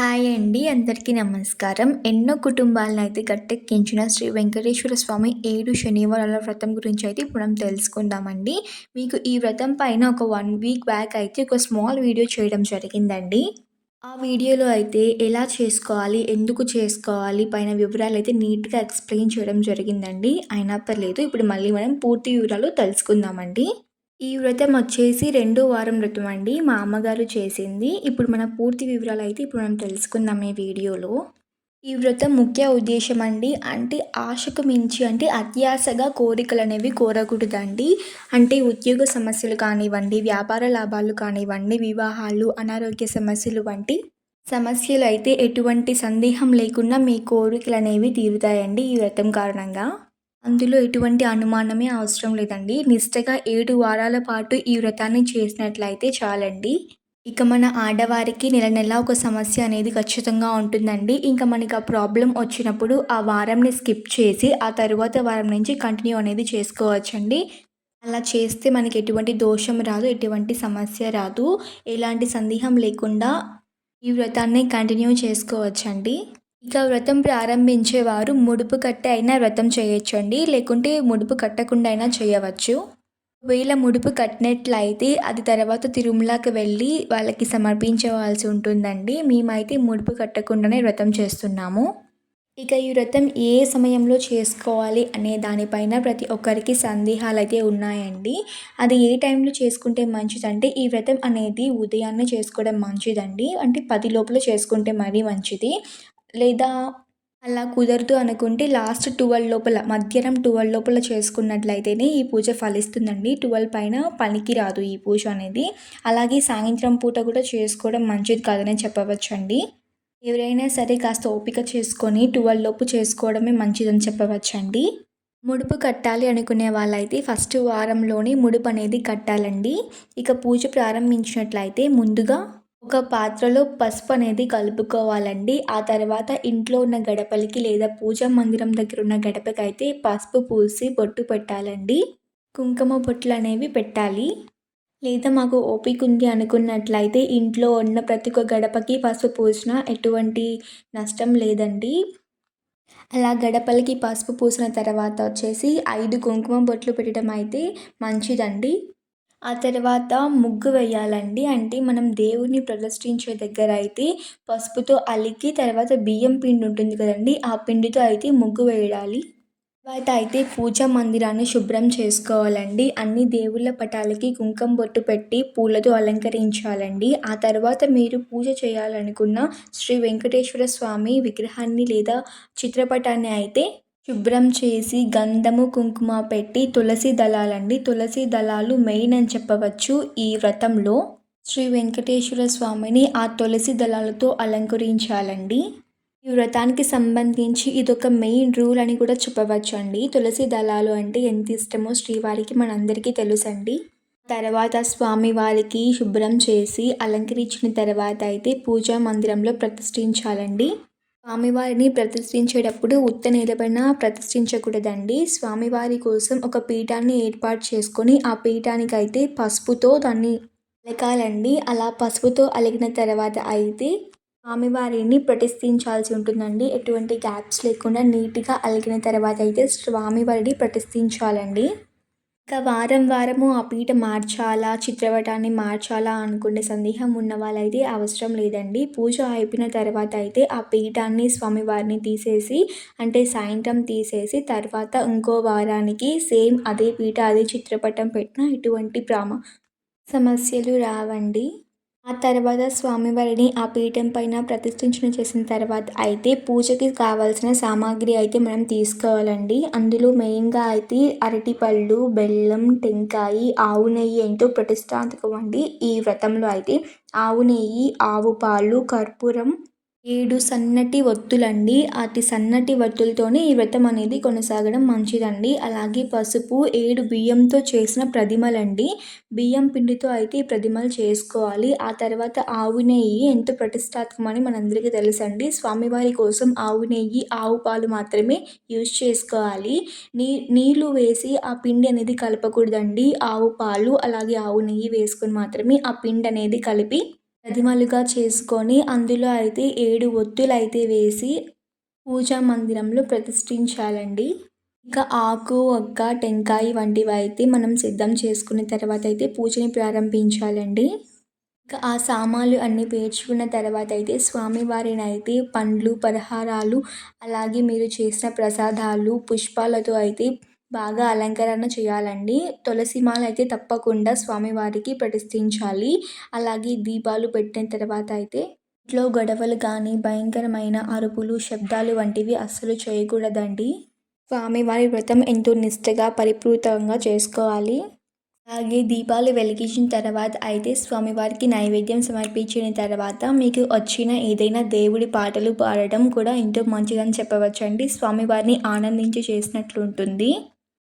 Hi అండి అందరికీ నమస్కారం. ఎన్నో కుటుంబాలను అయితే గట్టెక్కించిన శ్రీ వెంకటేశ్వర స్వామి ఏడు శనివారాల వ్రతం గురించి అయితే ఇప్పుడు మనం తెలుసుకుందామండి. మీకు ఈ వ్రతం పైన ఒక వన్ వీక్ బ్యాక్ అయితే ఒక స్మాల్ వీడియో చేయడం జరిగిందండి. ఆ వీడియోలో అయితే ఎలా చేసుకోవాలి ఎందుకు చేసుకోవాలి పైన వివరాలు అయితే నీట్గా ఎక్స్ప్లెయిన్ చేయడం జరిగిందండి. అయినా పర్లేదు ఇప్పుడు మళ్ళీ మనం పూర్తి వివరాలు తెలుసుకుందామండి. ఈ వ్రతం వచ్చేసి రెండో వారం వ్రతం అండి. మా అమ్మగారు చేసింది. ఇప్పుడు మన పూర్తి వివరాలు అయితే ఇప్పుడు మనం తెలుసుకుందాం ఈ వీడియోలో. ఈ వ్రతం ముఖ్య ఉద్దేశం అండి. అంటే ఆశకు మించి అంటే అత్యాశగా కోరికలు అనేవి కోరకూడదండి. అంటే ఉద్యోగ సమస్యలు కానివ్వండి వ్యాపార లాభాలు కానివ్వండి వివాహాలు అనారోగ్య సమస్యలు వంటి సమస్యలు అయితే ఎటువంటి సందేహం లేకుండా మీ కోరికలు అనేవి తీరుతాయండి ఈ వ్రతం కారణంగా. అందులో ఎటువంటి అనుమానమే అవసరం లేదండి. నిష్టగా ఏడు వారాల పాటు ఈ వ్రతాన్ని చేసినట్లయితే చాలండి. ఇక మన ఆడవారికి నెల నెల ఒక సమస్య అనేది ఖచ్చితంగా ఉంటుందండి. ఇంకా మనకి ఆ ప్రాబ్లం వచ్చినప్పుడు ఆ వారంని స్కిప్ చేసి ఆ తరువాత వారం నుంచి కంటిన్యూ అనేది చేసుకోవచ్చండి. అలా చేస్తే మనకి ఎటువంటి దోషం రాదు ఎటువంటి సమస్య రాదు. ఎలాంటి సందేహం లేకుండా ఈ వ్రతాన్ని కంటిన్యూ చేసుకోవచ్చండి. ఇక వ్రతం ప్రారంభించేవారు ముడుపు కట్ట అయినా వ్రతం చేయొచ్చండి. లేకుంటే ముడుపు కట్టకుండా అయినా చేయవచ్చు. ఒకవేళ ముడుపు కట్టినట్లయితే అది తర్వాత తిరుమలకి వెళ్ళి వాళ్ళకి సమర్పించవలసి ఉంటుందండి. మేమైతే ముడుపు కట్టకుండానే వ్రతం చేస్తున్నాము. ఇక ఈ వ్రతం ఏ సమయంలో చేసుకోవాలి అనే దానిపైన ప్రతి ఒక్కరికి సందేహాలు అయితే ఉన్నాయండి. అది ఏ టైంలో చేసుకుంటే మంచిదంటే ఈ వ్రతం అనేది ఉదయాన్నే చేసుకోవడం మంచిదండి. అంటే పది లోపల చేసుకుంటే మరీ మంచిది. లేదా అలా కుదరదు అనుకుంటే లాస్ట్ ట్వెల్వ్ లోపల మధ్యాహ్నం ట్వెల్వ్ లోపల చేసుకున్నట్లయితేనే ఈ పూజ ఫలిస్తుందండి. ట్వెల్వ్ పైన పనికి రాదు ఈ పూజ అనేది. అలాగే సాయంత్రం పూట కూడా చేసుకోవడం మంచిది కాదని చెప్పవచ్చండి. ఎవరైనా సరే కాస్త ఓపిక చేసుకొని ట్వెల్వ్ లోపు చేసుకోవడమే మంచిదని చెప్పవచ్చండి. ముడుపు కట్టాలి అనుకునే వాళ్ళైతే ఫస్ట్ వారంలోనే ముడుపు అనేది కట్టాలండి. ఇక పూజ ప్రారంభించినట్లయితే ముందుగా ఒక పాత్రలో పసుపు అనేది కలుపుకోవాలండి. ఆ తర్వాత ఇంట్లో ఉన్న గడపలకి లేదా పూజా మందిరం దగ్గర ఉన్న గడపకి అయితే పసుపు పూసి బొట్టు పెట్టాలండి. కుంకుమ బొట్లు అనేవి పెట్టాలి. లేదా మాకు ఓపిక ఉంది అనుకున్నట్లయితే ఇంట్లో ఉన్న ప్రతి ఒక్క గడపకి పసుపు పూసిన ఎటువంటి నష్టం లేదండి. అలా గడపలకి పసుపు పూసిన తర్వాత వచ్చేసి ఐదు కుంకుమ బొట్లు పెట్టడం అయితే మంచిదండి. ఆ తర్వాత ముగ్గు వేయాలండి. అంటే మనం దేవుడిని ప్రదర్శించే దగ్గర అయితే పసుపుతో అలికి తర్వాత బియ్యం పిండి ఉంటుంది కదండి ఆ పిండితో అయితే ముగ్గు వేయాలి. తర్వాత అయితే పూజా మందిరాన్ని శుభ్రం చేసుకోవాలండి. అన్ని దేవుళ్ళ పటాలకి కుంకం బొట్టు పెట్టి పూలతో అలంకరించాలండి. ఆ తర్వాత మీరు పూజ చేయాలనుకున్న శ్రీ వెంకటేశ్వర స్వామి విగ్రహాన్ని లేదా చిత్రపటాన్ని అయితే శుభ్రం చేసి గంధము కుంకుమ పెట్టి తులసి దళాలండి. తులసి దళాలు మెయిన్ అని చెప్పవచ్చు ఈ వ్రతంలో. శ్రీ వెంకటేశ్వర స్వామిని ఆ తులసి దళాలతో అలంకరించాలండి. ఈ వ్రతానికి సంబంధించి ఇదొక మెయిన్ రూల్ అని కూడా చెప్పవచ్చు అండి తులసి దళాలు అంటే ఎంత ఇష్టమో శ్రీవారికి మనందరికీ తెలుసండి. తర్వాత స్వామివారికి శుభ్రం చేసి అలంకరించిన తర్వాత అయితే పూజా మందిరంలో ప్రతిష్ఠించాలండి. స్వామివారిని ప్రతిష్ఠించేటప్పుడు ఉత్త నేలపైన ప్రతిష్ఠించకూడదండి. స్వామివారి కోసం ఒక పీఠాన్ని ఏర్పాటు చేసుకొని ఆ పీఠానికి అయితే పసుపుతో దాన్ని అలకాలండి. అలా పసుపుతో అలిగిన తర్వాత అయితే స్వామివారిని ప్రతిష్ఠించాల్సి ఉంటుందండి. ఎటువంటి గ్యాప్స్ లేకుండా నీట్గా అలిగిన తర్వాత అయితే స్వామివారిని ప్రతిష్ఠించాలండి. ఇంకా వారం వారము ఆ పీట మార్చాలా చిత్రపటాన్ని మార్చాలా అనుకునే సందేహం ఉన్న వాళ్ళైతే అవసరం లేదండి. పూజ అయిపోయిన తర్వాత అయితే ఆ పీఠాన్ని స్వామివారిని తీసేసి అంటే సాయంత్రం తీసేసి తర్వాత ఇంకో వారానికి సేమ్ అదే పీట అదే చిత్రపటం పెట్టిన ఎటువంటి ప్రామ సమస్యలు రావండి. ఆ తర్వాత స్వామివారిని ఆ పీఠం పైన ప్రతిష్ఠించిన చేసిన తర్వాత అయితే పూజకి కావాల్సిన సామాగ్రి అయితే మనం తీసుకోవాలండి. అందులో మెయిన్గా అయితే అరటిపళ్ళు బెల్లం టెంకాయ ఆవు నెయ్యి ఎంతో ప్రతిష్టాంతకం అండి. ఈ వ్రతంలో అయితే ఆవు నెయ్యి ఆవు పాలు కర్పూరం ఏడు సన్నటి ఒత్తులండి అతి సన్నటి ఒత్తులతోనే ఈ వ్రతం అనేది కొనసాగడం మంచిదండి. అలాగే పసుపు ఏడు బియ్యంతో చేసిన ప్రతిమలండి. బియ్యం పిండితో అయితే ఈ ప్రతిమలు చేసుకోవాలి. ఆ తర్వాత ఆవు నెయ్యి ఎంతో ప్రతిష్టాత్మకమని మనందరికీ తెలుసండి. స్వామివారి కోసం ఆవు నెయ్యి ఆవు పాలు మాత్రమే యూజ్ చేసుకోవాలి. నీ నీళ్ళు వేసి ఆ పిండి అనేది కలపకూడదండి. ఆవు పాలు అలాగే ఆవు నెయ్యి వేసుకొని మాత్రమే ఆ పిండి అనేది కలిపి ప్రతిమలుగా చేసుకొని అందులో అయితే ఏడు ఒత్తులు అయితే వేసి పూజా మందిరంలో ప్రతిష్ఠించాలండి. ఇంకా ఆకు ఒక్క టెంకాయ వంటివి అయితే మనం సిద్ధం చేసుకున్న తర్వాత అయితే పూజని ప్రారంభించాలండి. ఇంకా ఆ సామాన్లు అన్నీ పేర్చుకున్న తర్వాత అయితే స్వామివారిని అయితే పండ్లు పలహారాలు అలాగే మీరు చేసిన ప్రసాదాలు పుష్పాలతో అయితే బాగా అలంకరణ చేయాలండి. తులసి మాల అయితే తప్పకుండా స్వామివారికి ప్రతిష్ఠించాలి. అలాగే దీపాలు పెట్టిన తర్వాత అయితే ఇంట్లో గొడవలు కానీ భయంకరమైన అరుపులు శబ్దాలు వంటివి అస్సలు చేయకూడదండి. స్వామివారి వ్రతం ఎంతో నిష్టగా పరిపూరితంగా చేసుకోవాలి. అలాగే దీపాలు వెలిగించిన తర్వాత అయితే స్వామివారికి నైవేద్యం సమర్పించిన తర్వాత మీకు వచ్చిన ఏదైనా దేవుడి పాటలు పాడటం కూడా ఎంతో మంచిదని చెప్పవచ్చండి. స్వామివారిని ఆనందించి చేసినట్లు ఉంటుంది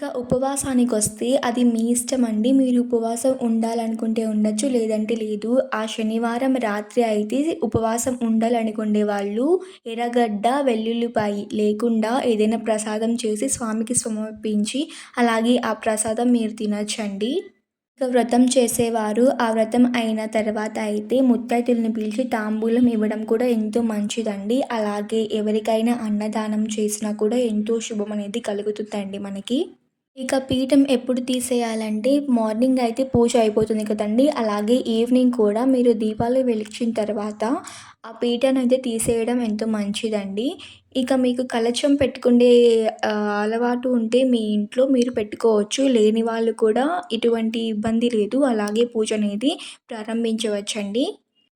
ఇంకా ఉపవాసానికి వస్తే అది మీ ఇష్టం అండి మీరు ఉపవాసం ఉండాలనుకుంటే ఉండొచ్చు లేదంటే లేదు. ఆ శనివారం రాత్రి అయితే ఉపవాసం ఉండాలనుకునే వాళ్ళు ఎర్రగడ్డ వెల్లుల్లిపాయి లేకుండా ఏదైనా ప్రసాదం చేసి స్వామికి సమర్పించి అలాగే ఆ ప్రసాదం మీరు తినొచ్చండి. ఇంకా వ్రతం చేసేవారు ఆ వ్రతం అయిన తర్వాత అయితే ముత్తైదుల్ని పిలిచి తాంబూలం ఇవ్వడం కూడా ఎంతో మంచిదండి. అలాగే ఎవరికైనా అన్నదానం చేసినా కూడా ఎంతో శుభం అనేది కలుగుతుందండి మనకి. ఇక పీఠం ఎప్పుడు తీసేయాలంటే మార్నింగ్ అయితే పూజ అయిపోతుంది కదండి. అలాగే ఈవినింగ్ కూడా మీరు దీపాలు వెలిగించిన తర్వాత ఆ పీఠాన్ని అయితే తీసేయడం ఎంతో మంచిదండి. ఇక మీకు కలచం పెట్టుకునే అలవాటు ఉంటే మీ ఇంట్లో మీరు పెట్టుకోవచ్చు. లేని వాళ్ళు కూడా ఎటువంటి ఇబ్బంది లేదు. అలాగే పూజ అనేది ప్రారంభించవచ్చండి.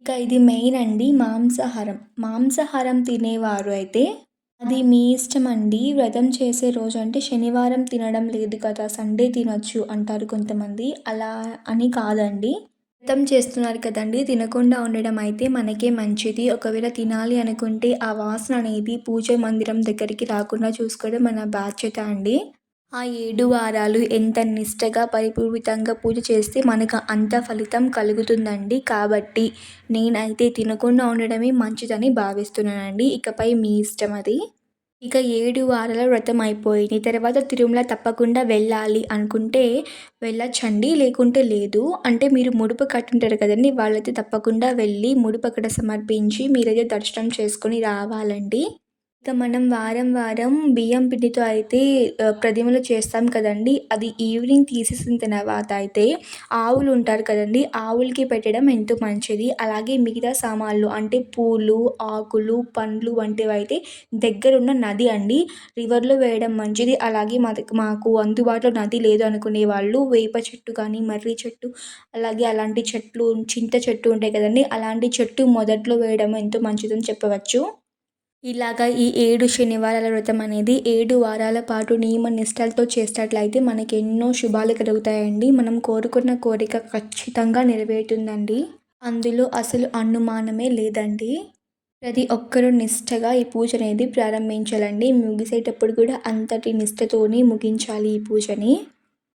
ఇంకా ఇది మెయిన్ అండి మాంసాహారం. మాంసాహారం తినేవారు అయితే అది మీ ఇష్టం అండి వ్రతం చేసే రోజు అంటే శనివారం తినడం లేదు కదా సండే తినొచ్చు అంటారు కొంతమంది. అలా అని కాదండి. వ్రతం చేస్తున్నారు కదండి తినకుండా ఉండడం అయితే మనకే మంచిది. ఒకవేళ తినాలి అనుకుంటే ఆ వాసన అనేది పూజ మందిరం దగ్గరికి రాకుండా చూసుకోవడం మన బాధ్యత అండి. ఆ ఏడు వారాలు ఎంత నిష్టగా పరిపూరితంగా పూజ చేస్తే మనకు అంత ఫలితం కలుగుతుందండి. కాబట్టి నేనైతే తినకుండా ఉండడమే మంచిదని భావిస్తున్నానండి. ఇకపై మీ ఇష్టం అది. ఇక ఏడు వారాల వ్రతం అయిపోయింది తర్వాత తిరుమల తప్పకుండా వెళ్ళాలి అనుకుంటే వెళ్ళొచ్చండి లేకుంటే లేదు. అంటే మీరు ముడుపు కట్టుంటారు కదండి వాళ్ళైతే తప్పకుండా వెళ్ళి ముడుపు అక్కడ సమర్పించి మీరైతే దర్శనం చేసుకొని రావాలండి. మనం వారం వారం బియ్యం పిండితో అయితే ప్రతిమలు చేస్తాం కదండి. అది ఈవినింగ్ తీసేసిన తర్వాత అయితే ఆవులు ఉంటారు కదండి. ఆవులకి పెట్టడం ఎంతో మంచిది. అలాగే మిగతా సామాన్లు అంటే పూలు ఆకులు పండ్లు వంటివి అయితే దగ్గరున్న నది అండి. రివర్లో వేయడం మంచిది. అలాగే మా మాకు అందుబాటులో నది లేదు అనుకునే వాళ్ళు వేప చెట్టు కానీ మర్రి చెట్టు అలాగే అలాంటి చెట్లు చింత చెట్టు ఉంటాయి కదండి. అలాంటి చెట్టు మొదట్లో వేయడం ఎంతో మంచిదని చెప్పవచ్చు. ఇలాగా ఈ ఏడు శనివారాల వ్రతం అనేది ఏడు వారాల పాటు నియమ నిష్టలతో చేసినట్లయితే మనకి ఎన్నో శుభాలు కలుగుతాయండి. మనం కోరుకున్న కోరిక ఖచ్చితంగా నెరవేరుతుందండి. అందులో అసలు అనుమానమే లేదండి. ప్రతి ఒక్కరూ నిష్టగా ఈ పూజ అనేది ప్రారంభించాలండి. ముగిసేటప్పుడు కూడా అంతటి నిష్టతోనే ముగించాలి ఈ పూజని.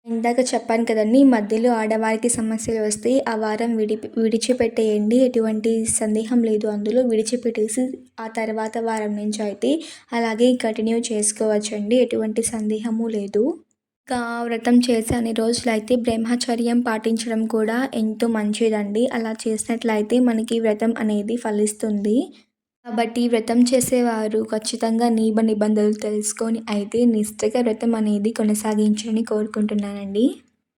ఇందాక చెప్పాను కదండి మధ్యలో ఆడవారికి సమస్యలు వస్తే ఆ వారం విడి విడిచిపెట్టేయండి. ఎటువంటి సందేహం లేదు అందులో. విడిచిపెట్టేసి ఆ తర్వాత వారం నుంచి అయితే అలాగే కంటిన్యూ చేసుకోవచ్చండి. ఎటువంటి సందేహము లేదు. ఇంకా వ్రతం చేసే అన్ని రోజులు అయితే బ్రహ్మచర్యం పాటించడం కూడా ఎంతో మంచిదండి. అలా చేసినట్లయితే మనకి వ్రతం అనేది ఫలిస్తుంది. కాబట్టి వ్రతం చేసేవారు ఖచ్చితంగా నియమ నిబంధనలు తెలుసుకొని అయితే నిష్ఠగా వ్రతం అనేది కొనసాగించాలని కోరుకుంటున్నానండి.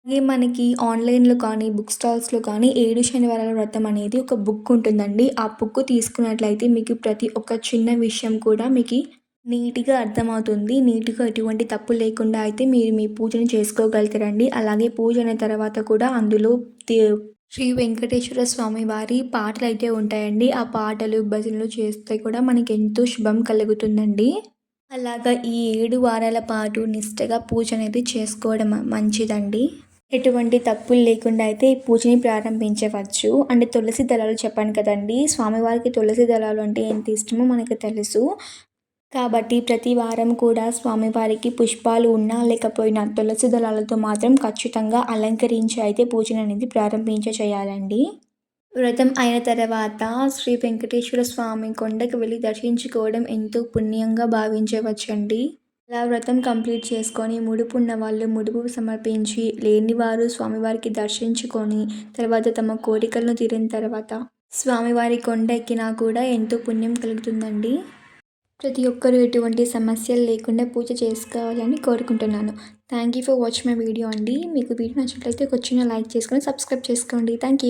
అలాగే మనకి ఆన్లైన్లో కానీ బుక్ స్టాల్స్లో కానీ ఏడు శనివారాల వ్రతం అనేది ఒక బుక్ ఉంటుందండి. ఆ బుక్ తీసుకున్నట్లయితే మీకు ప్రతి ఒక్క చిన్న విషయం కూడా మీకు నీట్గా అర్థమవుతుంది. నీట్గా ఎటువంటి తప్పు లేకుండా అయితే మీరు మీ పూజను చేసుకోగలుగుతారండి. అలాగే పూజ అయిన తర్వాత కూడా అందులో శ్రీ వెంకటేశ్వర స్వామి వారి పాటలు అయితే ఉంటాయండి. ఆ పాటలు భజనలు చేస్తే కూడా మనకి ఎంతో శుభం కలుగుతుందండి. అలాగా ఈ ఏడు వారాల పాటు నిష్టగా పూజ అనేది చేసుకోవడం మంచిదండి. ఎటువంటి తప్పులు లేకుండా అయితే ఈ పూజని ప్రారంభించవచ్చు. అంటే తులసి దళాలు చెప్పాను కదండి. స్వామివారికి తులసి దళాలు అంటే ఎంత ఇష్టమో మనకు తెలుసు. కాబట్టి ప్రతి వారం కూడా స్వామివారికి పుష్పాలు ఉన్నా లేకపోయినా తులసి దళాలతో మాత్రం ఖచ్చితంగా అలంకరించి అయితే పూజను అనేది ప్రారంభించ చేయాలండి. వ్రతం అయిన తర్వాత శ్రీ వెంకటేశ్వర స్వామి కొండకు వెళ్ళి దర్శించుకోవడం ఎంతో పుణ్యంగా భావించవచ్చండి. అలా వ్రతం కంప్లీట్ చేసుకొని ముడుపు ఉన్న వాళ్ళు ముడుపు సమర్పించి లేని వారు స్వామివారికి దర్శించుకొని తర్వాత తమ కోరికలను తీరిన తర్వాత స్వామివారి కొండ ఎక్కినా కూడా ఎంతో పుణ్యం కలుగుతుందండి. ప్రతి ఒక్కరూ ఎటువంటి సమస్యలు లేకుండా పూజ చేసుకోవాలని కోరుకుంటున్నాను. Thank you for watch my video అండి. మీకు వీడియో నచ్చినట్లయితే ఒక చిన్న లైక్ చేసుకొని సబ్స్క్రైబ్ చేసుకోండి. Thank you